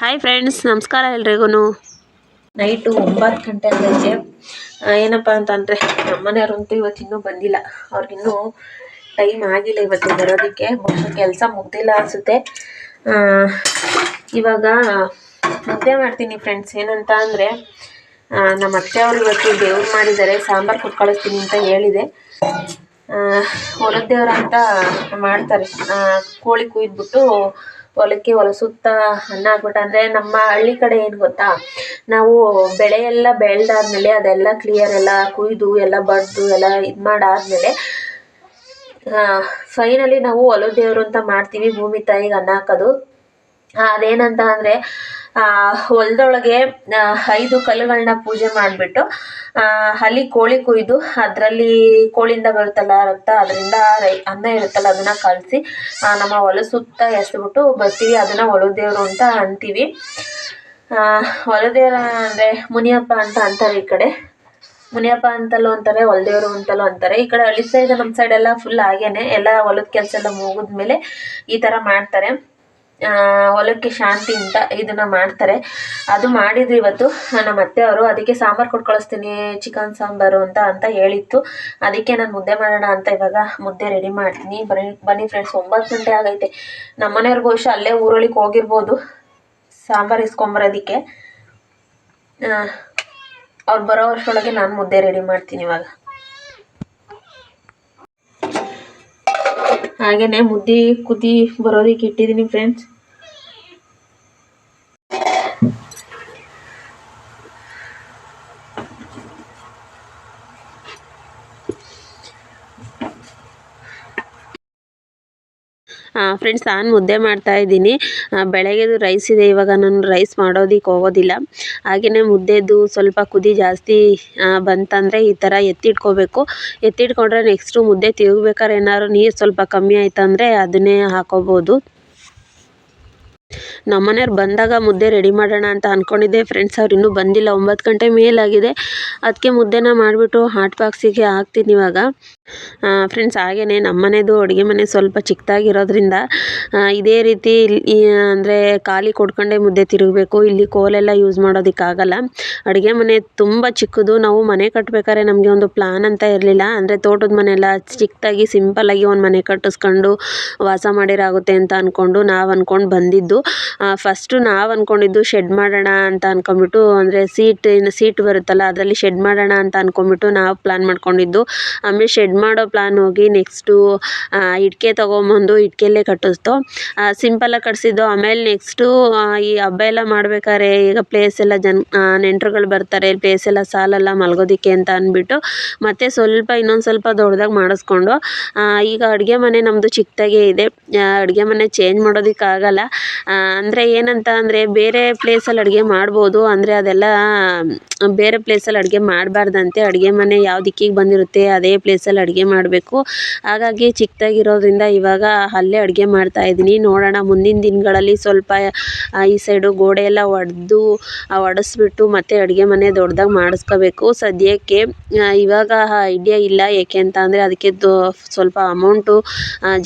Hi friends ನಮಸ್ಕಾರ ಎಲ್ರಿಗೂ night ಒಂಬತ್ತು ಗಂಟೆ ಆಗೈತೆ ಆ, ಏನಪ್ಪ ಅಂತಂದರೆ ನಮ್ಮನೆಯವ್ರಂತೂ ಇವತ್ತು ಇನ್ನೂ ಬಂದಿಲ್ಲ. ಅವ್ರಿಗಿನ್ನೂ ಟೈಮ್ ಆಗಿಲ್ಲ ಇವತ್ತು ಬರೋದಕ್ಕೆ. ಬಹುಶಃ ಕೆಲಸ ಮುಗ್ದಿಲ್ಲ ಅನಿಸುತ್ತೆ. ಇವಾಗ ಮುದ್ದೆ ಮಾಡ್ತೀನಿ ಫ್ರೆಂಡ್ಸ್ ಏನಂತ ಅಂದರೆ ನಮ್ಮ ಅತ್ತೆಯವರು ಇವತ್ತು ದೇವ್ರು ಮಾಡಿದ್ದಾರೆ. ಸಾಂಬಾರು ಕೊಟ್ಕಳಿಸ್ತೀನಿ ಅಂತ ಹೇಳಿದೆ. ಹೊರದೇವ್ರ ದೇವ್ರ ಅಂತ ಮಾಡ್ತಾರೆ. ಕೋಳಿ ಕುಯ್ದ್ಬಿಟ್ಟು ಹೊಲಕ್ಕೆ ಹೊಲ ಸುತ್ತ ಅನ್ನ ಹಾಕ್ಬಿಟ್ಟು ಅಂದರೆ ನಮ್ಮ ಹಳ್ಳಿ ಕಡೆ ಏನು ಗೊತ್ತಾ? ನಾವು ಬೆಳೆ ಎಲ್ಲ ಬೆಳೆದಾದ್ಮೇಲೆ ಅದೆಲ್ಲ ಕ್ಲಿಯರ್ ಎಲ್ಲ ಕುಯ್ದು ಎಲ್ಲ ಬಡ್ದು ಎಲ್ಲ ಇದು ಮಾಡಾದ್ಮೇಲೆ ಫೈನಲಿ ನಾವು ಹೊಲದ ದೇವರು ಅಂತ ಮಾಡ್ತೀವಿ, ಭೂಮಿ ತಾಯಿಗೆ ಅನ್ನ ಹಾಕೋದು. ಅದೇನಂತ ಅಂದರೆ ಹೊಲದೊಳಗೆ ಐದು ಕಲ್ಲುಗಳನ್ನ ಪೂಜೆ ಮಾಡಿಬಿಟ್ಟು ಅಲ್ಲಿ ಕೋಳಿ ಕೊಯ್ದು ಅದರಲ್ಲಿ ಕೋಳಿಯಿಂದ ಬರುತ್ತಲ್ಲ ರಕ್ತ, ಅದರಿಂದ ಅನ್ನ ಇರುತ್ತಲ್ಲ, ಅದನ್ನು ಕಲಸಿ ನಮ್ಮ ಹೊಲ ಸುತ್ತ ಎಸ್ಬಿಟ್ಟು ಬರ್ತೀವಿ, ಅದನ್ನು ಹೊಲದ ದೇವರು ಅಂತ ಅಂತೀವಿ. ಹೊಲದ ದೇವ್ರ ಅಂದರೆ ಮುನಿಯಪ್ಪ ಅಂತ ಅಂತಾರೆ ಈ ಕಡೆ. ಮುನಿಯಪ್ಪ ಅಂತಲೂ ಅಂತಾರೆ, ಹೊಲದೇವರು ಅಂತಲೂ ಅಂತಾರೆ. ಈ ಕಡೆ ಹಳ್ಳಿ ಸೈಡ್ ನಮ್ಮ ಸೈಡ್ ಎಲ್ಲ ಫುಲ್ ಹಾಗೇನೆ. ಎಲ್ಲ ಹೊಲದ ಕೆಲಸ ಎಲ್ಲ ಮುಗಿದ್ಮೇಲೆ ಈ ಥರ ಮಾಡ್ತಾರೆ. ಹೊಲಕ್ಕೆ ಶಾಂತಿ ಅಂತ ಇದನ್ನ ಮಾಡ್ತಾರೆ. ಅದು ಮಾಡಿದ್ರು ಇವತ್ತು ನಮ್ಮ ಅತ್ತೆಯವರು. ಅದಕ್ಕೆ ಸಾಂಬಾರು ಕೊಟ್ಟು ಕಳಿಸ್ತೀನಿ, ಚಿಕನ್ ಸಾಂಬಾರು ಅಂತ ಅಂತ ಹೇಳಿತ್ತು. ಅದಕ್ಕೆ ನಾನು ಮುದ್ದೆ ಮಾಡೋಣ ಅಂತ ಇವಾಗ ಮುದ್ದೆ ರೆಡಿ ಮಾಡ್ತೀನಿ. ಬನ್ನಿ ಬನ್ನಿ ಫ್ರೆಂಡ್ಸ್ ಒಂಬತ್ತು ಗಂಟೆ ಆಗೈತೆ. ನಮ್ಮ ಮನೆಯವ್ರಿಗೆ ಬಹುಶಃ ಅಲ್ಲೇ ಊರೊಳಗೆ ಹೋಗಿರ್ಬೋದು. ಸಾಂಬಾರು ಇಸ್ಕೊಂಬರೋದಕ್ಕೆ. ಅವ್ರು ಬರೋ ವರ್ಷದೊಳಗೆ ನಾನು ಮುದ್ದೆ ರೆಡಿ ಮಾಡ್ತೀನಿ ಇವಾಗ. ಹಾಗೇನೆ ಮುದ್ದಿ ಕುದಿ ಬರೋದಕ್ಕೆ ಇಟ್ಟಿದ್ದೀನಿ ಫ್ರೆಂಡ್ಸ್ ಫ್ರೆಂಡ್ಸ್ ನಾನು ಮುದ್ದೆ ಮಾಡ್ತಾ ಇದ್ದೀನಿ. ಬೆಳಗ್ಗೆದು ರೈಸ್ ಇದೆ, ಇವಾಗ ನಾನು ರೈಸ್ ಮಾಡೋದಕ್ಕೆ ಹೋಗೋದಿಲ್ಲ. ಹಾಗೆಯೇ ಮುದ್ದೆದು ಸ್ವಲ್ಪ ಕುದಿ ಜಾಸ್ತಿ ಬಂತಂದರೆ ಈ ಥರ ಎತ್ತಿಟ್ಕೋಬೇಕು. ಎತ್ತಿಟ್ಕೊಂಡ್ರೆ ನೆಕ್ಸ್ಟು ಮುದ್ದೆ ತಿರುಗ್ಬೇಕಾದ್ರೆ ಏನಾದ್ರು ನೀರು ಸ್ವಲ್ಪ ಕಮ್ಮಿ ಆಯ್ತಂದರೆ ಅದನ್ನೇ ಹಾಕೋಬೋದು. ನಮ್ಮನೆಯವ್ರು ಬಂದಾಗ ಮುದ್ದೆ ರೆಡಿ ಮಾಡೋಣ ಅಂತ ಅಂದ್ಕೊಂಡಿದ್ದೆ ಫ್ರೆಂಡ್ಸ್ ಅವ್ರು ಇನ್ನೂ ಬಂದಿಲ್ಲ, ಒಂಬತ್ತು ಗಂಟೆ ಮೇಲಾಗಿದೆ. ಅದಕ್ಕೆ ಮುದ್ದೆನ ಮಾಡಿಬಿಟ್ಟು ಹಾಟ್ ಬಾಕ್ಸಿಗೆ ಹಾಕ್ತೀನಿ ಇವಾಗ. ಫ್ರೆಂಡ್ಸ್ ಹಾಗೆಯೇ ನಮ್ಮನೆದು ಅಡುಗೆ ಮನೆ ಸ್ವಲ್ಪ ಚಿಕ್ಕದಾಗಿರೋದ್ರಿಂದ ಇದೇ ರೀತಿ ಇಲ್ಲಿ ಅಂದರೆ ಖಾಲಿ ಕೊಡ್ಕೊಂಡೇ ಮುದ್ದೆ ತಿರುಗಬೇಕು. ಇಲ್ಲಿ ಕೋಲೆಲ್ಲ ಯೂಸ್ ಮಾಡೋದಕ್ಕಾಗಲ್ಲ. ಅಡುಗೆ ಮನೆ ತುಂಬ ಚಿಕ್ಕದು. ನಾವು ಮನೆ ಕಟ್ಟಬೇಕಾದ್ರೆ ನಮಗೆ ಒಂದು ಪ್ಲಾನ್ ಅಂತ ಇರಲಿಲ್ಲ. ಅಂದರೆ ತೋಟದ ಮನೆಯೆಲ್ಲ ಚಿಕ್ಕದಾಗಿ ಸಿಂಪಲ್ಲಾಗಿ ಒಂದು ಮನೆ ಕಟ್ಟಿಸ್ಕೊಂಡು ವಾಸ ಮಾಡಿರಾಗುತ್ತೆ ಅಂತ ಅಂದ್ಕೊಂಡು ನಾವು ಅಂದ್ಕೊಂಡು ಬಂದಿದ್ದು. ಫಸ್ಟು ನಾವು ಅಂದ್ಕೊಂಡಿದ್ದು ಶೆಡ್ ಮಾಡೋಣ ಅಂತ ಅಂದ್ಕೊಂಬಿಟ್ಟು ಅಂದರೆ ಸೀಟ್ ಸೀಟ್ ಬರುತ್ತಲ್ಲ, ಅದರಲ್ಲಿ ಶೆಡ್ ಮಾಡೋಣ ಅಂತ ಅಂದ್ಕೊಂಬಿಟ್ಟು ನಾವು ಪ್ಲಾನ್ ಮಾಡ್ಕೊಂಡಿದ್ದು. ಆಮೇಲೆ ಶೆಡ್ ಮಾಡೋ ಪ್ಲ್ಯಾನ್ ಹೋಗಿ ನೆಕ್ಸ್ಟು ಇಟ್ಟಿಗೆ ತೊಗೊಂಬಂದು ಇಟ್ಕೆಯಲ್ಲೇ ಕಟ್ಟಿಸ್ದೋ ಸಿಂಪಲ್ಲಾಗಿ ಕಟ್ಟಿಸಿದ್ದು ಆಮೇಲೆ ನೆಕ್ಸ್ಟು ಈ ಹಬ್ಬ ಎಲ್ಲ ಮಾಡ್ಬೇಕಾದ್ರೆ ಈಗ ಪ್ಲೇಸ್ ಎಲ್ಲ ಜನ ನೆಂಟ್ರುಗಳು ಬರ್ತಾರೆ. ಪ್ಲೇಸ್ ಎಲ್ಲ ಸಾಲಲ್ಲ ಮಲ್ಗೋದಕ್ಕೆ ಅಂತ ಅಂದ್ಬಿಟ್ಟು ಮತ್ತೆ ಸ್ವಲ್ಪ ಇನ್ನೊಂದು ಸ್ವಲ್ಪ ದೊಡ್ಡದಾಗಿ ಮಾಡಿಸ್ಕೊಂಡು ಈಗ ಅಡುಗೆ ಮನೆ ನಮ್ಮದು ಚಿಕ್ಕದಾಗೇ ಇದೆ. ಅಡುಗೆ ಮನೆ ಚೇಂಜ್ ಮಾಡೋದಕ್ಕಾಗಲ್ಲ ಅಂದರೆ ಏನಂತ ಅಂದರೆ ಬೇರೆ ಪ್ಲೇಸಲ್ಲಿ ಅಡುಗೆ ಮಾಡ್ಬೋದು. ಅಂದರೆ ಅದೆಲ್ಲ, ಬೇರೆ ಪ್ಲೇಸಲ್ಲಿ ಅಡುಗೆ ಮಾಡಬಾರ್ದಂತೆ. ಅಡುಗೆ ಮನೆ ಯಾವ ದಿಕ್ಕಿಗೆ ಬಂದಿರುತ್ತೆ, ಅದೇ ಪ್ಲೇಸಲ್ಲಿ ಅಡುಗೆ ಮಾಡಬೇಕು. ಹಾಗಾಗಿ ಚಿಕ್ಕದಾಗಿರೋದ್ರಿಂದ ಇವಾಗ ಅಲ್ಲೇ ಅಡುಗೆ ಮಾಡ್ತಾ ಇದ್ದೀನಿ. ನೋಡೋಣ ಮುಂದಿನ ದಿನಗಳಲ್ಲಿ ಸ್ವಲ್ಪ ಈ ಸೈಡು ಗೋಡೆ ಎಲ್ಲ ಒಡೆದು ಒಡೆಸ್ಬಿಟ್ಟು ಮತ್ತೆ ಅಡುಗೆ ಮನೆ ದೊಡ್ಡದಾಗಿ ಮಾಡಿಸ್ಕೋಬೇಕು. ಸದ್ಯಕ್ಕೆ ಇವಾಗ ಐಡಿಯಾ ಇಲ್ಲ. ಏಕೆ ಅಂತ ಅಂದರೆ ಅದಕ್ಕೆ ಸ್ವಲ್ಪ ಅಮೌಂಟು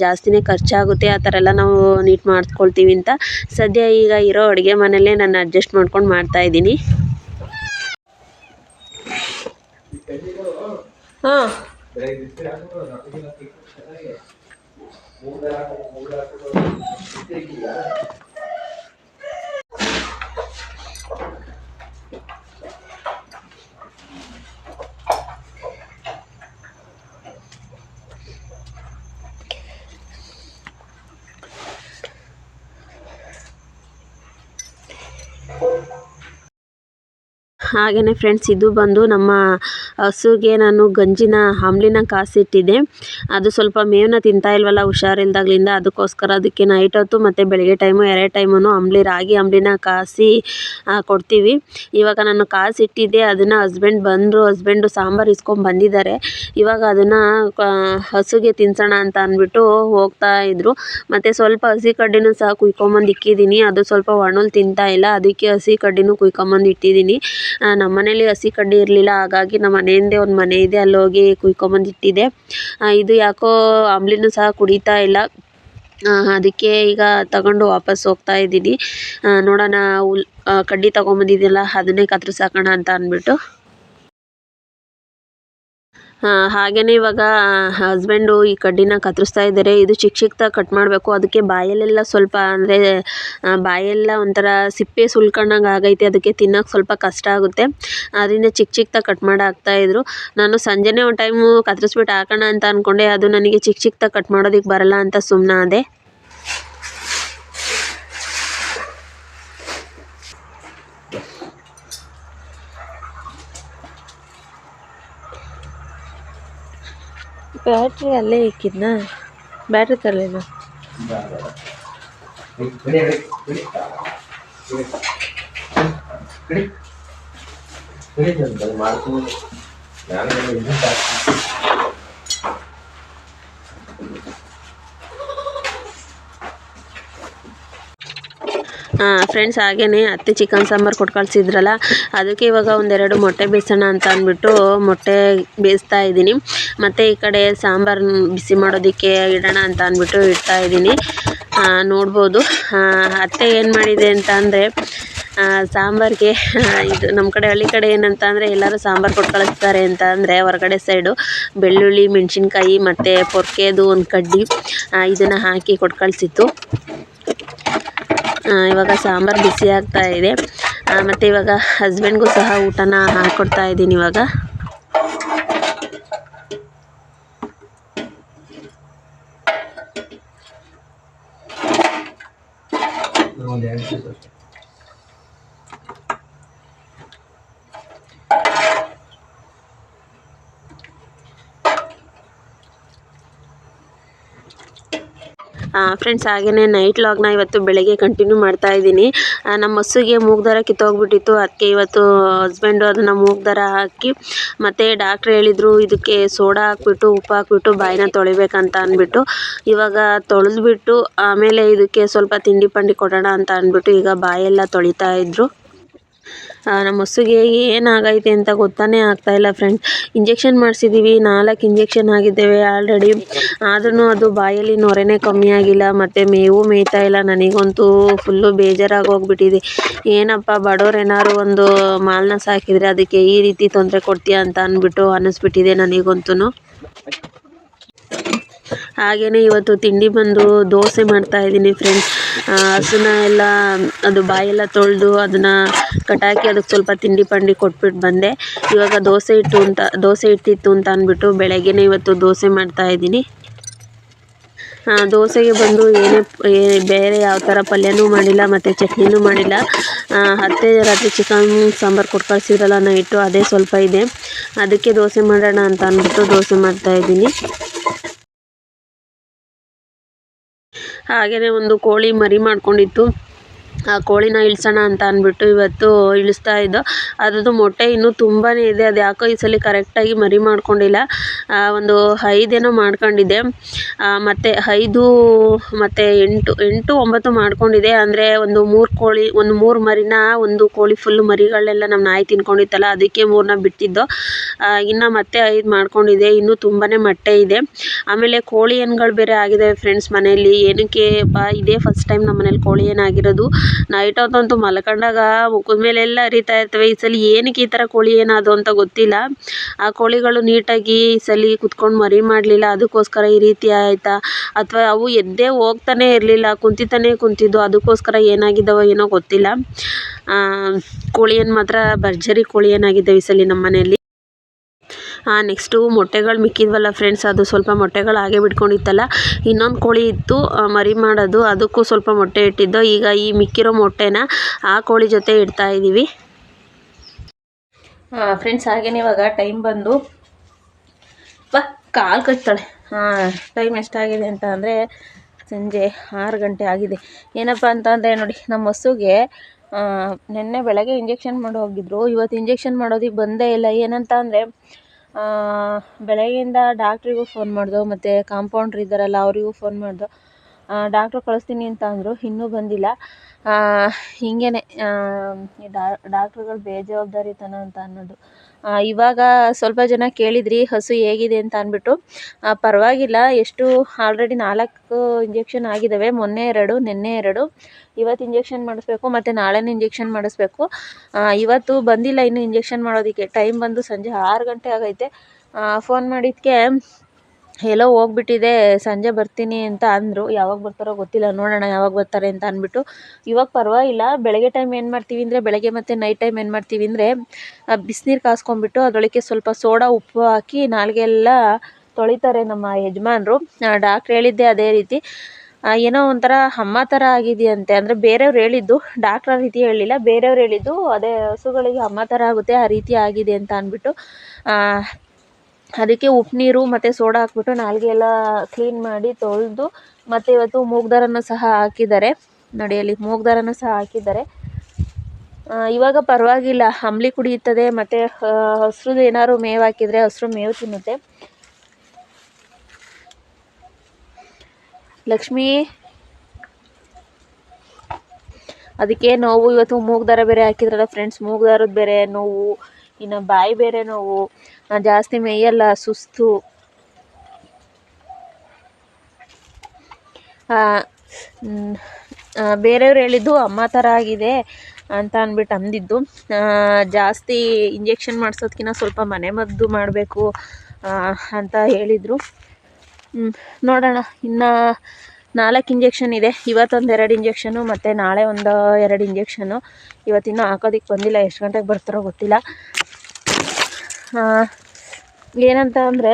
ಜಾಸ್ತಿನೇ ಖರ್ಚಾಗುತ್ತೆ. ಆ ಥರ ಎಲ್ಲ ನಾವು ನೀಟ್ ಮಾಡಿಸ್ಕೊಳ್ತೀವಿ ಅಂತ. ಸದ್ಯ ಈಗ ಇರೋ ಅಡುಗೆ ಮನೆಯಲ್ಲೇ ನಾನು ಅಡ್ಜಸ್ಟ್ ಮಾಡ್ಕೊಂಡು ಮಾಡ್ತಾ ಇದ್ದೀನಿ ಹಾಂ ಹಾಗೆಯೇ ಫ್ರೆಂಡ್ಸ್ ಇದು ಬಂದು ನಮ್ಮ ಹಸುಗೆ ನಾನು ಗಂಜಿನ ಅಂಬ್ಲಿನ ಕಾಸಿಟ್ಟಿದ್ದೆ. ಅದು ಸ್ವಲ್ಪ ಮೇವನ್ನ ತಿಂತಾ ಇಲ್ವಲ್ಲ, ಹುಷಾರಿಲ್ದಾಗ್ಲಿಂದ ಅದಕ್ಕೋಸ್ಕರ ಅದಕ್ಕೆ ನೈಟ್ ಹೊತ್ತು ಮತ್ತು ಬೆಳಗ್ಗೆ ಟೈಮು ಎರಡು ಟೈಮೂ ಅಂಬ್ಲಿ ರಾಗಿ ಅಂಬ್ಲಿನ ಕಾಸಿ ಕೊಡ್ತೀವಿ. ಇವಾಗ ನಾನು ಕಾಸಿಟ್ಟಿದ್ದೆ, ಅದನ್ನು ಹಸ್ಬೆಂಡ್ ಬಂದರು ಹಸ್ಬೆಂಡು ಸಾಂಬಾರು ಇಸ್ಕೊಂಡು ಬಂದಿದ್ದಾರೆ. ಇವಾಗ ಅದನ್ನು ಹಸುಗೆ ತಿನ್ಸೋಣ ಅಂತ ಅಂದ್ಬಿಟ್ಟು ಹೋಗ್ತಾ ಇದ್ರು. ಮತ್ತು ಸ್ವಲ್ಪ ಹಸಿ ಕಡ್ಡಿನೂ ಸಹ ಕುಯ್ಕೊಂಬಂದು ಇಕ್ಕಿದ್ದೀನಿ. ಅದು ಸ್ವಲ್ಪ ಒಣಲ್ ತಿಂತಾ ಇಲ್ಲ, ಅದಕ್ಕೆ ಹಸಿ ಕಡ್ಡಿನೂ ಕುಯ್ಕೊಂಬಂದು ಇಟ್ಟಿದ್ದೀನಿ. ನಮ್ಮ ಮನೇಲಿ ಹಸಿ ಕಡ್ಡಿ ಇರಲಿಲ್ಲ, ಹಾಗಾಗಿ ನಮ್ಮ ಮನೆಯಿಂದೆ ಒಂದು ಮನೆ ಇದೆ ಅಲ್ಲಿ ಹೋಗಿ ಕುಯ್ಕೊಂಬಂದಿಟ್ಟಿದ್ದೆ ಇದು ಯಾಕೋ ಅಂಬ್ಲಿನೂ ಸಹ ಕುಡಿತಾ ಇಲ್ಲ. ಅದಕ್ಕೆ ಈಗ ತಗೊಂಡು ವಾಪಸ್ ಹೋಗ್ತಾ ಇದ್ದೀನಿ. ನೋಡೋಣ ಹುಲ್ ಕಡ್ಡಿ ತಗೊಂಬಂದಿದ್ಯಲ್ಲ, ಅದನ್ನೇ ಕತ್ತರಿಸಾಕೋಣ ಅಂತ ಅಂದ್ಬಿಟ್ಟು. ಹಾಗೆಯೇ ಇವಾಗ ಹಸ್ಬೆಂಡು ಈ ಕಡ್ಡಿನ ಕತ್ತರಿಸ್ತಾ ಇದ್ದಾರೆ. ಇದು ಚಿಕ್ಕ ಚಿಕ್ಕದಾಗಿ ಕಟ್ ಮಾಡಬೇಕು. ಅದಕ್ಕೆ ಬಾಯಲ್ಲೆಲ್ಲ ಸ್ವಲ್ಪ ಅಂದರೆ ಬಾಯೆಲ್ಲ ಒಂಥರ ಸಿಪ್ಪೆ ಸುಲ್ಕೊಂಡಂಗೆ ಆಗೈತೆ. ಅದಕ್ಕೆ ತಿನ್ನೋಕೆ ಸ್ವಲ್ಪ ಕಷ್ಟ ಆಗುತ್ತೆ. ಅದರಿಂದ ಚಿಕ್ಕ ಚಿಕ್ಕದಾಗಿ ಕಟ್ ಮಾಡಿ ಇದ್ದರು ನಾನು ಸಂಜೆನೇ ಒಂದು ಟೈಮು ಕತ್ತರಿಸ್ಬಿಟ್ಟು ಹಾಕೋಣ ಅಂತ ಅಂದ್ಕೊಂಡೆ ಅದು ನನಗೆ ಚಿಕ್ಕ ಚಿಕ್ಕದಾಗಿ ಕಟ್ ಮಾಡೋದಕ್ಕೆ ಬರಲ್ಲ ಅಂತ ಸುಮ್ಮನಾದೆ ಬ್ಯಾಟ್ರಿ ಅಲ್ಲೇ ಇಕ್ಕಿದ್ನಾ? ಬ್ಯಾಟ್ರಿ ತರಲಿಲ್ಲ. ಫ್ರೆಂಡ್ಸ್ ಹಾಗೇ ಅತ್ತೆ ಚಿಕನ್ ಸಾಂಬಾರು ಕೊಟ್ಟು ಕಳಿಸಿದ್ರಲ್ಲ, ಅದಕ್ಕೆ ಇವಾಗ ಒಂದೆರಡು ಮೊಟ್ಟೆ ಬೇಯಿಸೋಣ ಅಂತ ಅಂದ್ಬಿಟ್ಟು ಮೊಟ್ಟೆ ಬೇಯಿಸ್ತಾ ಇದ್ದೀನಿ. ಮತ್ತು ಈ ಕಡೆ ಸಾಂಬಾರು ಬಿಸಿ ಮಾಡೋದಕ್ಕೆ ಇಡೋಣ ಅಂತ ಅಂದ್ಬಿಟ್ಟು ಇಡ್ತಾ ಇದ್ದೀನಿ. ನೋಡ್ಬೋದು. ಅತ್ತೆ ಏನು ಮಾಡಿದೆ ಅಂತ ಅಂದರೆ ಸಾಂಬಾರಿಗೆ ಇದು ನಮ್ಮ ಕಡೆ ಹಳ್ಳಿ ಕಡೆ ಏನಂತ ಅಂದರೆ ಎಲ್ಲರೂ ಸಾಂಬಾರು ಕೊಟ್ಟು ಕಳಿಸ್ತಾರೆ ಅಂತ ಅಂದರೆ ಹೊರಗಡೆ ಸೈಡು ಬೆಳ್ಳುಳ್ಳಿ, ಮೆಣಸಿನ್ಕಾಯಿ ಮತ್ತು ಪೊರ್ಕೆದು ಒಂದು ಕಡ್ಡಿ ಇದನ್ನು ಹಾಕಿ ಕೊಟ್ಟು ಕಳಿಸಿತ್ತು. ಇವಾಗ ಸಾಂಬಾರು ಬಿಸಿ ಆಗ್ತಾ ಇದೆ. ಮತ್ತು ಇವಾಗ ಹಸ್ಬೆಂಡ್ಗೂ ಸಹ ಊಟನ ಹಾಕ್ಕೊಡ್ತಾ ಇದ್ದೀನಿ ಇವಾಗ. 然后连续的。ಫ್ರೆಂಡ್ಸ್ ಹಾಗೆಯೇ ನೈಟ್ ಲಾಗ್ನ ಇವತ್ತು ಬೆಳಗ್ಗೆ ಕಂಟಿನ್ಯೂ ಮಾಡ್ತಾ ಇದ್ದೀನಿ. ನಮ್ಮ ಹಸುಗೆ ಮೂಗು ದಾರ ಕಿತ್ತೋಗ್ಬಿಟ್ಟಿತ್ತು. ಅದಕ್ಕೆ ಇವತ್ತು ಹಸ್ಬೆಂಡು ಅದನ್ನು ಮೂಗು ದಾರ ಹಾಕಿ, ಮತ್ತು ಡಾಕ್ಟ್ರ್ ಹೇಳಿದರು ಇದಕ್ಕೆ ಸೋಡಾ ಹಾಕ್ಬಿಟ್ಟು, ಉಪ್ಪು ಹಾಕ್ಬಿಟ್ಟು, ಬಾಯಿನ ತೊಳಿಬೇಕಂತ ಅಂದ್ಬಿಟ್ಟು. ಇವಾಗ ತೊಳೆದ್ಬಿಟ್ಟು, ಆಮೇಲೆ ಇದಕ್ಕೆ ಸ್ವಲ್ಪ ತಿಂಡಿ ಪಂಡಿ ಕೊಡೋಣ ಅಂತ ಅಂದ್ಬಿಟ್ಟು ಈಗ ಬಾಯೆಲ್ಲ ತೊಳಿತಾ ಇದ್ದರು ನಮ್ಮ ಹಸುಗೆ ಏನಾಗೈತೆ ಅಂತ ಗೊತ್ತಾನೇ ಆಗ್ತಾಯಿಲ್ಲ ಫ್ರೆಂಡ್ ಇಂಜೆಕ್ಷನ್ ಮಾಡಿಸಿದ್ದೀವಿ ನಾಲ್ಕು ಇಂಜೆಕ್ಷನ್ ಆಗಿದ್ದೇವೆ ಆಲ್ರೆಡಿ ಆದ್ರೂ ಅದು ಬಾಯಲ್ಲಿ ನೊರೆನೇ ಕಮ್ಮಿ ಆಗಿಲ್ಲ, ಮತ್ತು ಮೇವು ಮೇಯ್ತಾ ಇಲ್ಲ. ನನಗಂತೂ ಫುಲ್ಲು ಬೇಜಾರಾಗಿ ಹೋಗ್ಬಿಟ್ಟಿದೆ. ಏನಪ್ಪ, ಬಡವ್ರು ಏನಾದ್ರು ಒಂದು ಮಾಲನ್ನ ಸಾಕಿದರೆ ಅದಕ್ಕೆ ಈ ರೀತಿ ತೊಂದರೆ ಕೊಡ್ತೀಯ ಅಂತ ಅಂದ್ಬಿಟ್ಟು ಅನ್ನಿಸ್ಬಿಟ್ಟಿದೆ ನನಗಂತೂ ಹಾಗೆಯೇ ಇವತ್ತು ತಿಂಡಿ ಬಂದು ದೋಸೆ ಮಾಡ್ತಾಯಿದ್ದೀನಿ ಫ್ರೆಂಡ್ಸ್ ಹಸುನ ಎಲ್ಲ, ಅದು ಬಾಯೆಲ್ಲ ತೊಳೆದು ಅದನ್ನು ಕಟಾಕಿ ಅದಕ್ಕೆ ಸ್ವಲ್ಪ ತಿಂಡಿ ಪಂಡಿ ಕೊಟ್ಬಿಟ್ಟು ಬಂದೆ. ಇವಾಗ ದೋಸೆ ಇಟ್ಟು ಅಂತ, ದೋಸೆ ಇಟ್ಟಿತ್ತು ಅಂತ ಅಂದ್ಬಿಟ್ಟು ಬೆಳಗ್ಗೆನೇ ಇವತ್ತು ದೋಸೆ ಮಾಡ್ತಾ ಮಾಡ್ತಾಯಿದ್ದೀನಿ ದೋಸೆಗೆ ಬಂದು ಏನೇ ಬೇರೆ ಯಾವ ಥರ ಪಲ್ಯನೂ ಮಾಡಿಲ್ಲ, ಮತ್ತು ಚಟ್ನಿನೂ ಮಾಡಿಲ್ಲ. ಹತ್ತೆ ರಾತ್ರಿ ಚಿಕನ್ ಸಾಂಬಾರು ಕೊಟ್ಟು ಕಳಿಸಿದ್ರಲ್ಲ ನೈಟು ಅದೇ ಸ್ವಲ್ಪ ಇದೆ. ಅದಕ್ಕೆ ದೋಸೆ ಮಾಡೋಣ ಅಂತ ಅಂದ್ಬಿಟ್ಟು ದೋಸೆ ಮಾಡ್ತಾಯಿದ್ದೀನಿ ಹಾಗೆಯೇ ಒಂದು ಕೋಳಿ ಮರಿ ಮಾಡ್ಕೊಂಡಿತ್ತು. ಆ, ಕೋಳಿನ ಇಳಿಸೋಣ ಅಂತ ಅಂದ್ಬಿಟ್ಟು ಇವತ್ತು ಇಳಿಸ್ತಾ ಇದ್ದೋ. ಅದ್ರದ್ದು ಮೊಟ್ಟೆ ಇನ್ನೂ ತುಂಬಾ ಇದೆ. ಅದು ಯಾಕೋ ಈ ಸಲ ಕರೆಕ್ಟಾಗಿ ಮರಿ ಮಾಡ್ಕೊಂಡಿಲ್ಲ. ಒಂದು ಐದೇನೋ ಮಾಡ್ಕೊಂಡಿದ್ದೆ. ಮತ್ತು ಐದು, ಮತ್ತು ಎಂಟು ಎಂಟು, ಒಂಬತ್ತು ಮಾಡ್ಕೊಂಡಿದೆ ಅಂದರೆ ಒಂದು ಮೂರು ಕೋಳಿ, ಒಂದು ಮೂರು ಮರಿನ, ಒಂದು ಕೋಳಿ ಫುಲ್ ಮರಿಗಳನ್ನೆಲ್ಲ ನಮ್ಮ ನಾಯಿ ತಿನ್ಕೊಂಡಿತ್ತಲ್ಲ, ಅದಕ್ಕೆ ಮೂರನ್ನ ಬಿಟ್ಟಿದ್ದು. ಇನ್ನು ಮತ್ತೆ ಐದು ಮಾಡ್ಕೊಂಡಿದೆ ಇನ್ನೂ ತುಂಬಾ ಮೊಟ್ಟೆ ಇದೆ. ಆಮೇಲೆ ಕೋಳಿ ಹಣ್ಗಳು ಬೇರೆ ಆಗಿದ್ದಾವೆ ಫ್ರೆಂಡ್ಸ್ ಮನೆಯಲ್ಲಿ? ಏನಕ್ಕೆ ಬಾ, ಇದೇ ಫಸ್ಟ್ ಟೈಮ್ ನಮ್ಮ ಮನೇಲಿ ಕೋಳಿ ಏನಾಗಿರೋದು? ನೈಟ್ ಹೊತ್ತಂತೂ ಮಲ್ಕೊಂಡಾಗ ಮುಖದ ಮೇಲೆಲ್ಲ ಹರಿತಾ ಇರ್ತವೆ. ಈ ಸಲ ಏನಕ್ಕೆ ಈ ಥರ ಕೋಳಿ ಏನಾದವು ಅಂತ ಗೊತ್ತಿಲ್ಲ. ಆ ಕೋಳಿಗಳು ನೀಟಾಗಿ ಈ ಸಲ ಕುತ್ಕೊಂಡು ಮರಿ ಮಾಡಲಿಲ್ಲ. ಅದಕ್ಕೋಸ್ಕರ ಈ ರೀತಿ ಆಯಿತಾ? ಅಥವಾ ಅವು ಎದ್ದೇ ಹೋಗ್ತಾನೆ ಇರಲಿಲ್ಲ, ಕುಂತಿತಾನೆ ಕುಂತಿದ್ದು ಅದಕ್ಕೋಸ್ಕರ ಏನಾಗಿದ್ದಾವೋ ಏನೋ ಗೊತ್ತಿಲ್ಲ. ಕೋಳಿ ಏನು ಮಾತ್ರ ಭರ್ಜರಿ ಕೋಳಿ ಏನಾಗಿದ್ದಾವೆ ಈ ಸಲ ನಮ್ಮ ಮನೆಯಲ್ಲಿ ನೆಕ್ಸ್ಟು ಮೊಟ್ಟೆಗಳು ಮಿಕ್ಕಿದ್ವಲ್ಲ ಫ್ರೆಂಡ್ಸ್ ಅದು ಸ್ವಲ್ಪ ಮೊಟ್ಟೆಗಳು ಹಾಗೆ ಬಿಟ್ಕೊಂಡಿತ್ತಲ್ಲ. ಇನ್ನೊಂದು ಕೋಳಿ ಇತ್ತು ಮರಿ ಮಾಡೋದು, ಅದಕ್ಕೂ ಸ್ವಲ್ಪ ಮೊಟ್ಟೆ ಇಟ್ಟಿದ್ದು. ಈಗ ಈ ಮಿಕ್ಕಿರೋ ಮೊಟ್ಟೆನ ಆ ಕೋಳಿ ಜೊತೆ ಇಡ್ತಾ ಇದ್ದೀವಿ ಫ್ರೆಂಡ್ಸ್ ಹಾಗೇನೆ ಇವಾಗ ಟೈಮ್ ಬಂದು ಬಾ, ಕಾಲು ಕಟ್ತಾಳೆ. ಹಾಂ ಟೈಮ್ ಎಷ್ಟಾಗಿದೆ ಅಂತ ಅಂದರೆ ಸಂಜೆ ಆರು ಗಂಟೆ ಆಗಿದೆ. ಏನಪ್ಪ ಅಂತಂದರೆ ನೋಡಿ, ನಮ್ಮ ಹಸುಗೆ ನಿನ್ನೆ ಬೆಳಗ್ಗೆ ಇಂಜೆಕ್ಷನ್ ಮಾಡಿ ಹೋಗಿದ್ರು. ಇವತ್ತು ಇಂಜೆಕ್ಷನ್ ಮಾಡೋದಕ್ಕೆ ಬಂದೇ ಇಲ್ಲ. ಏನಂತ ಅಂದರೆ ಬೆಳಗ್ಗೆಯಿಂದ ಡಾಕ್ಟ್ರಿಗೂ ಫೋನ್ ಮಾಡಿದೆ, ಮತ್ತು ಕಾಂಪೌಂಡ್ರ್ ಇದ್ದಾರಲ್ಲ, ಅವರಿಗೂ ಫೋನ್ ಮಾಡಿದೆ. ಡಾಕ್ಟ್ರು ಕಳಿಸ್ತೀನಿ ಅಂತ ಅಂದರು, ಇನ್ನೂ ಬಂದಿಲ್ಲ. ಹೀಗೇನೆ ಡಾಕ್ಟ್ರುಗಳು ಬೇಜವಾಬ್ದಾರಿತನ ಅಂತ ಅನ್ನೋದು. ಇವಾಗ ಸ್ವಲ್ಪ ಜನ ಕೇಳಿದ್ರಿ ಹಸು ಹೇಗಿದೆ ಅಂತ ಅಂದ್ಬಿಟ್ಟು. ಪರವಾಗಿಲ್ಲ, ಎಷ್ಟು ಆಲ್ರೆಡಿ ನಾಲ್ಕು ಇಂಜೆಕ್ಷನ್ ಆಗಿದ್ದಾವೆ ಮೊನ್ನೆ ಎರಡು, ನಿನ್ನೆ ಎರಡು. ಇವತ್ತು ಇಂಜೆಕ್ಷನ್ ಮಾಡಿಸ್ಬೇಕು, ಮತ್ತು ನಾಳೆನೂ ಇಂಜೆಕ್ಷನ್ ಮಾಡಿಸ್ಬೇಕು. ಇವತ್ತು ಬಂದಿಲ್ಲ ಇನ್ನು ಇಂಜೆಕ್ಷನ್ ಮಾಡೋದಕ್ಕೆ. ಟೈಮ್ ಬಂದು ಸಂಜೆ ಆರು ಗಂಟೆ ಆಗೈತೆ. ಫೋನ್ ಮಾಡಿದ್ದಕ್ಕೆ ಎಲ್ಲೋ ಹೋಗ್ಬಿಟ್ಟಿದೆ, ಸಂಜೆ ಬರ್ತೀನಿ ಅಂತ ಅಂದರು. ಯಾವಾಗ ಬರ್ತಾರೋ ಗೊತ್ತಿಲ್ಲ, ನೋಡೋಣ ಯಾವಾಗ ಬರ್ತಾರೆ ಅಂತ ಅಂದ್ಬಿಟ್ಟು. ಇವಾಗ ಪರವಾಗಿಲ್ಲ, ಬೆಳಗ್ಗೆ ಟೈಮ್ ಏನು ಮಾಡ್ತೀವಿ ಅಂದರೆ, ಬೆಳಗ್ಗೆ ಮತ್ತು ನೈಟ್ ಟೈಮ್ ಏನು ಮಾಡ್ತೀವಿ ಅಂದರೆ ಬಿಸಿನೀರು ಕಾಸ್ಕೊಂಡ್ಬಿಟ್ಟು ಅದರೊಳಗೆ ಸ್ವಲ್ಪ ಸೋಡಾ, ಉಪ್ಪು ಹಾಕಿ ನಾಲಿಗೆಲ್ಲ ತೊಳಿತಾರೆ ನಮ್ಮ ಯಜಮಾನ್ರು. ಡಾಕ್ಟ್ರ್ ಹೇಳಿದ್ದೆ ಅದೇ ರೀತಿ. ಏನೋ ಒಂಥರ ಅಮ್ಮ ಥರ ಆಗಿದೆಯಂತೆ. ಅಂದರೆ ಬೇರೆಯವ್ರು ಹೇಳಿದ್ದು ಡಾಕ್ಟ್ರ್ ಆ ರೀತಿ ಹೇಳಿಲ್ಲ ಬೇರೆಯವ್ರು ಹೇಳಿದ್ದು, ಅದೇ ಹಸುಗಳಿಗೆ ಅಮ್ಮ ಥರ ಆಗುತ್ತೆ, ಆ ರೀತಿ ಆಗಿದೆ ಅಂತ ಅಂದ್ಬಿಟ್ಟು. ಅದಕ್ಕೆ ಉಪ್ಪು ನೀರು ಮತ್ತು ಸೋಡಾ ಹಾಕ್ಬಿಟ್ಟು ನಾಲಿಗೆ ಎಲ್ಲ ಕ್ಲೀನ್ ಮಾಡಿ ತೊಳೆದು ಮತ್ತು ಇವತ್ತು ಮೂಗ್ದಾರನ ಸಹ ಹಾಕಿದ್ದಾರೆ. ನೋಡಿ, ಅಲ್ಲಿ ಮೂಗ್ದಾರನ ಸಹ ಹಾಕಿದ್ದಾರೆ. ಇವಾಗ ಪರವಾಗಿಲ್ಲ ಅಂಬ್ಲಿ ಕುಡಿಯುತ್ತದೆ, ಮತ್ತು ಹಸ್ರದ್ದು ಏನಾದ್ರು ಮೇವು ಹಾಕಿದರೆ ಹಸ್ರು ಮೇವು ತಿನ್ನುತ್ತೆ. ಲಕ್ಷ್ಮಿ, ಅದಕ್ಕೆ ನೋವು, ಇವತ್ತು ಮೂಗ್ದಾರ ಬೇರೆ ಹಾಕಿದ್ರಲ್ಲ ಫ್ರೆಂಡ್ಸ್ ಮೂಗ್ದಾರದ್ದು ಬೇರೆ ನೋವು, ಇನ್ನು ಬಾಯಿ ಬೇರೆ ನೋವು. ಆ, ಜಾಸ್ತಿ ಮೇಯಲ್ಲ ಸುಸ್ತು. ಬೇರೆಯವ್ರು ಹೇಳಿದ್ದು ಅಮ್ಮ ಥರ ಆಗಿದೆ ಅಂತ ಅಂದ್ಬಿಟ್ಟು ಅಂದಿದ್ದು. ಜಾಸ್ತಿ ಇಂಜೆಕ್ಷನ್ ಮಾಡಿಸೋದ್ಕಿಂತ ಸ್ವಲ್ಪ ಮನೆ ಮದ್ದು ಮಾಡಬೇಕು ಅಂತ ಹೇಳಿದರು. ನೋಡೋಣ. ಇನ್ನು ನಾಲ್ಕು ಇಂಜೆಕ್ಷನ್ ಇದೆ. ಇವತ್ತೊಂದು ಎರಡು ಇಂಜೆಕ್ಷನು ಮತ್ತು ನಾಳೆ ಒಂದು ಎರಡು ಇಂಜೆಕ್ಷನು. ಇವತ್ತಿನ್ನೂ ಹಾಕೋದಕ್ಕೆ ಬಂದಿಲ್ಲ. ಎಷ್ಟು ಗಂಟೆಗೆ ಬರ್ತಾರೋ ಗೊತ್ತಿಲ್ಲ. ಏನಂತ ಅಂದರೆ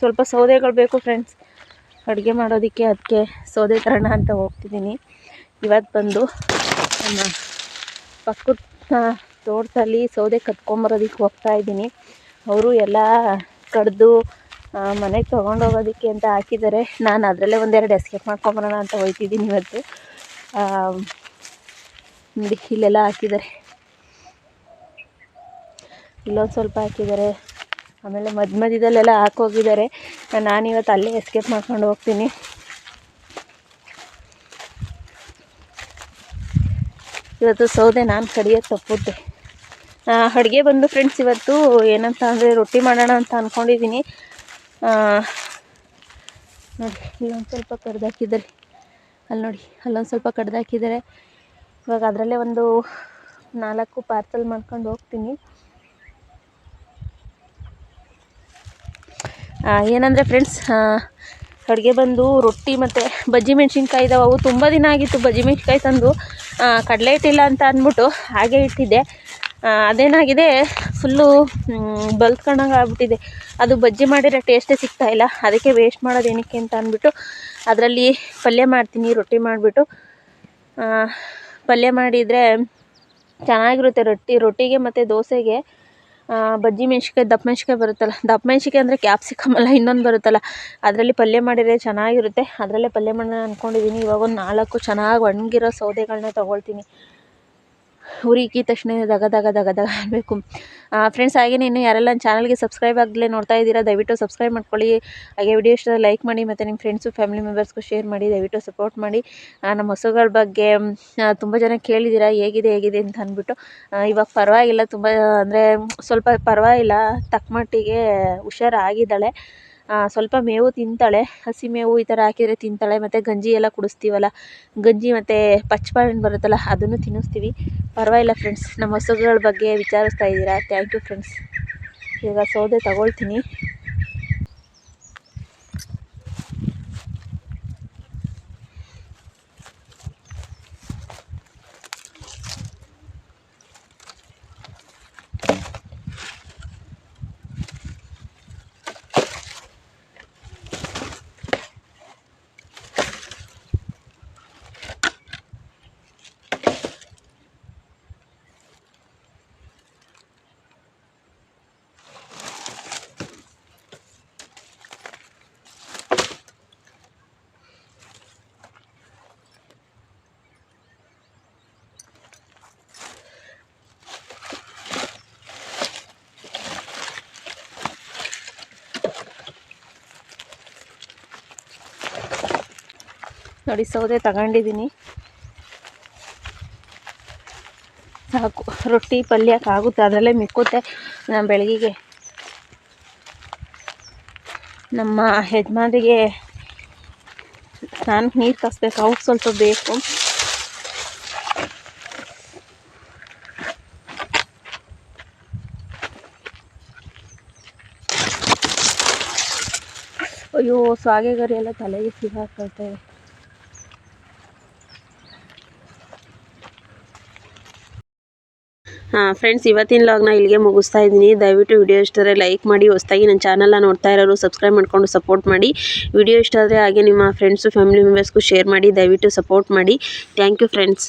ಸ್ವಲ್ಪ ಸೌದೆಗಳು ಬೇಕು ಫ್ರೆಂಡ್ಸ್ ಅಡುಗೆ ಮಾಡೋದಕ್ಕೆ ಅದಕ್ಕೆ ಸೌದೆ ತರೋಣ ಅಂತ ಹೋಗ್ತಿದ್ದೀನಿ. ಇವತ್ತು ಬಂದು ನಮ್ಮ ಪಕ್ಕದ ತೋಟದಲ್ಲಿ ಸೌದೆ ಕತ್ಕೊಂಬರೋದಕ್ಕೆ ಹೋಗ್ತಾ ಇದ್ದೀನಿ. ಅವರು ಎಲ್ಲ ಕಡ್ದು ಮನೆಗೆ ತೊಗೊಂಡೋಗೋದಕ್ಕೆ ಅಂತ ಹಾಕಿದ್ದಾರೆ. ನಾನು ಅದರಲ್ಲೇ ಒಂದೆರಡು ಎಸ್ಕೇಪ್ ಮಾಡ್ಕೊಂಬರೋಣ ಅಂತ ಹೋಗ್ತಿದ್ದೀನಿ ಇವತ್ತು. ಇಲ್ಲೆಲ್ಲ ಹಾಕಿದ್ದಾರೆ. ಇಲ್ಲೊಂದು ಸ್ವಲ್ಪ ಹಾಕಿದ್ದಾರೆ. ಆಮೇಲೆ ಮಧ್ಯ ಮಧ್ಯದಲ್ಲೆಲ್ಲ ಹಾಕೋಗಿದ್ದಾರೆ ನಾನಿವತ್ತು ಅಲ್ಲೇ ಎಸ್ಕೇಪ್ ಮಾಡ್ಕೊಂಡು ಹೋಗ್ತೀನಿ. ಇವತ್ತು ಸೌದೆ ನಾನು ಕಡಿಯೋದು ತಪ್ಪುತ್ತೆ ಅಡುಗೆ ಬಂದು ಫ್ರೆಂಡ್ಸ್ ಇವತ್ತು ಏನಂತ ಅಂದರೆ ರೊಟ್ಟಿ ಮಾಡೋಣ ಅಂತ ಅಂದ್ಕೊಂಡಿದ್ದೀನಿ ನೋಡಿ, ಇಲ್ಲೊಂದು ಸ್ವಲ್ಪ ಕಡ್ದಾಕಿದ್ದಾರೆ ಅಲ್ಲಿ ನೋಡಿ, ಅಲ್ಲೊಂದು ಸ್ವಲ್ಪ ಕಡ್ದಾಕಿದ್ದಾರೆ ಇವಾಗ ಅದರಲ್ಲೇ ಒಂದು ನಾಲ್ಕು ಪಾರ್ಸಲ್ ಮಾಡ್ಕೊಂಡು ಹೋಗ್ತೀನಿ. ಏನಂದರೆ ಫ್ರೆಂಡ್ಸ್ ಅಡುಗೆ ಬಂದು ರೊಟ್ಟಿ ಮತ್ತು ಬಜ್ಜಿ ಮೆಣ್ಸಿನ್ಕಾಯಿ ಇದಾವೆ. ಅವು ತುಂಬ ದಿನ ಆಗಿತ್ತು ಬಜ್ಜಿ ಮೆಣ್ಸಿನ್ಕಾಯಿ ತಂದು. ಕಡಲೆ ಹಿಟ್ಟಿಲ್ಲ ಅಂತ ಅಂದ್ಬಿಟ್ಟು ಹಾಗೆ ಇಟ್ಟಿದ್ದೆ. ಅದೇನಾಗಿದೆ ಫುಲ್ಲು ಬಲ್ತ್ಕೊಂಡಂಗೆ ಆಗ್ಬಿಟ್ಟಿದೆ. ಅದು ಬಜ್ಜಿ ಮಾಡಿರೋ ಟೇಸ್ಟೇ ಸಿಗ್ತಾ ಇಲ್ಲ. ಅದಕ್ಕೆ ವೇಸ್ಟ್ ಮಾಡೋದು ಏನಕ್ಕೆ ಅಂತ ಅಂದ್ಬಿಟ್ಟು ಅದರಲ್ಲಿ ಪಲ್ಯ ಮಾಡ್ತೀನಿ, ರೊಟ್ಟಿ ಮಾಡಿಬಿಟ್ಟು. ಪಲ್ಯ ಮಾಡಿದರೆ ಚೆನ್ನಾಗಿರುತ್ತೆ ರೊಟ್ಟಿ. ರೊಟ್ಟಿಗೆ ಮತ್ತು ದೋಸೆಗೆ ಬಜ್ಜಿ ಮೆಣ್ಸಿನ್ಕಾಯಿ, ದಪ್ಪ ಮೆಣ್ಸಿನ್ಕಾಯಿ ಬರುತ್ತಲ್ಲ. ದಪ್ಪ ಮೆಣ್ಸಿನ್ಕಾಯಿ ಅಂದರೆ ಕ್ಯಾಪ್ಸಿಕಮ್ ಅಲ್ಲ, ಇನ್ನೊಂದು ಬರುತ್ತಲ್ಲ. ಅದರಲ್ಲಿ ಪಲ್ಯ ಮಾಡಿದರೆ ಚೆನ್ನಾಗಿರುತ್ತೆ. ಅದರಲ್ಲೇ ಪಲ್ಯ ಮಾಡೋಣ ಅಂದ್ಕೊಂಡಿದ್ದೀನಿ ಇವಾಗ ಒಂದು ನಾಲ್ಕು ಚೆನ್ನಾಗಿ ಒಣಗಿರೋ ಸೌದೆಗಳನ್ನ ತೊಗೊಳ್ತೀನಿ. ಉರಿ ಇಕ್ಕಿದ ತಕ್ಷಣ ದಗ ದಗ ದಗ ದಗ ಅನ್ನಬೇಕು ಫ್ರೆಂಡ್ಸ್ ಹಾಗೆಯೇ ಇನ್ನು ಯಾರೆಲ್ಲ ನನ್ನ ಚಾನಲ್ಗೆ ಸಬ್ಸ್ಕ್ರೈಬ್ ಆಗಲೇ ನೋಡ್ತಾ ಇದ್ದೀರಾ, ದಯವಿಟ್ಟು ಸಬ್ಸ್ಕ್ರೈಬ್ ಮಾಡ್ಕೊಳ್ಳಿ. ಹಾಗೆ ವಿಡಿಯೋ ಇಷ್ಟ ಲೈಕ್ ಮಾಡಿ ಮತ್ತು ನಿಮ್ಮ ಫ್ರೆಂಡ್ಸು ಫ್ಯಾಮಿಲಿ ಮೆಂಬರ್ಸ್ಗೂ ಶೇರ್ ಮಾಡಿ, ದಯವಿಟ್ಟು ಸಪೋರ್ಟ್ ಮಾಡಿ. ನಮ್ಮ ಹಸುಗಳ ಬಗ್ಗೆ ತುಂಬ ಜನ ಕೇಳಿದ್ದೀರಾ, ಹೇಗಿದೆ ಹೇಗಿದೆ ಅಂತ ಅಂದ್ಬಿಟ್ಟು. ಇವಾಗ ಪರವಾಗಿಲ್ಲ, ತುಂಬ ಅಂದರೆ ಸ್ವಲ್ಪ ಪರವಾಗಿಲ್ಲ, ತಕ್ಕ ಮಟ್ಟಿಗೆ ಹುಷಾರಾಗಿದ್ದಾಳೆ. ಸ್ವಲ್ಪ ಮೇವು ತಿಂತಾಳೆ, ಹಸಿ ಮೇವು ಈ ಥರ ಹಾಕಿದರೆ ತಿಂತಾಳೆ, ಮತ್ತು ಗಂಜಿ ಎಲ್ಲ ಕುಡಿಸ್ತೀವಲ್ಲ, ಗಂಜಿ ಮತ್ತು ಪಚ್ಚಬಾಳೆಹಣ್ಣು ಬರುತ್ತಲ್ಲ, ಅದನ್ನು ತಿನ್ನಿಸ್ತೀವಿ. ಪರವಾಗಿಲ್ಲ ಫ್ರೆಂಡ್ಸ್ ನಮ್ಮ ಹಸುಗಳ ಬಗ್ಗೆ ವಿಚಾರಿಸ್ತಾ ಇದ್ದೀರಾ? ಥ್ಯಾಂಕ್ ಯು ಫ್ರೆಂಡ್ಸ್ ಇವಾಗ ಸೌದೆ ತಗೊಳ್ತೀನಿ. ನೋಡಿ ಸೌದೆ ತಗೊಂಡಿದ್ದೀನಿ. ಸಾಕು, ರೊಟ್ಟಿ ಪಲ್ಯಕ್ಕಾಗುತ್ತೆ ಅದರಲ್ಲೇ ಮಿಕ್ಕುತ್ತೆ ನಾನು ಬೆಳಗಿಗೆ. ನಮ್ಮ ಯಜಮಾನ್ರಿಗೆ ಸ್ನಾನಕ್ಕೆ ನೀರು ಕಾಸ್ಬೇಕು ಅವ್ರು ಸ್ವಲ್ಪ ಬೇಕು. ಅಯ್ಯೋ ಸಾಗೆಗರಿ ಎಲ್ಲ ತಲೆಗೆ ಸಿಗಾಕೊಳ್ತೇವೆ ಫ್ರೆಂಡ್ಸ್ ಇವತ್ತಿನ ಲಾಗ್ನ ಇಲ್ಲಿಗೆ ಮುಗಿಸ್ತಾ ಇದ್ದೀನಿ. ದಯವಿಟ್ಟು ವಿಡಿಯೋ ಇಷ್ಟ ಆದರೆ ಲೈಕ್ ಮಾಡಿ, ಹೊಸ್ದಾಗಿ ನನ್ನ ಚಾನಲ್ನ ನೋಡ್ತಾ ಇರೋರು ಸಬ್ಸ್ಕ್ರೈಬ್ ಮಾಡ್ಕೊಂಡು ಸಪೋರ್ಟ್ ಮಾಡಿ. ವಿಡಿಯೋ ಇಷ್ಟ ಆದರೆ ಹಾಗೆ ನಿಮ್ಮ ಫ್ರೆಂಡ್ಸು ಫ್ಯಾಮಿಲಿ ಮೆಂಬರ್ಸ್ಗೂ ಶೇರ್ ಮಾಡಿ, ದಯವಿಟ್ಟು ಸಪೋರ್ಟ್ ಮಾಡಿ. Thank you friends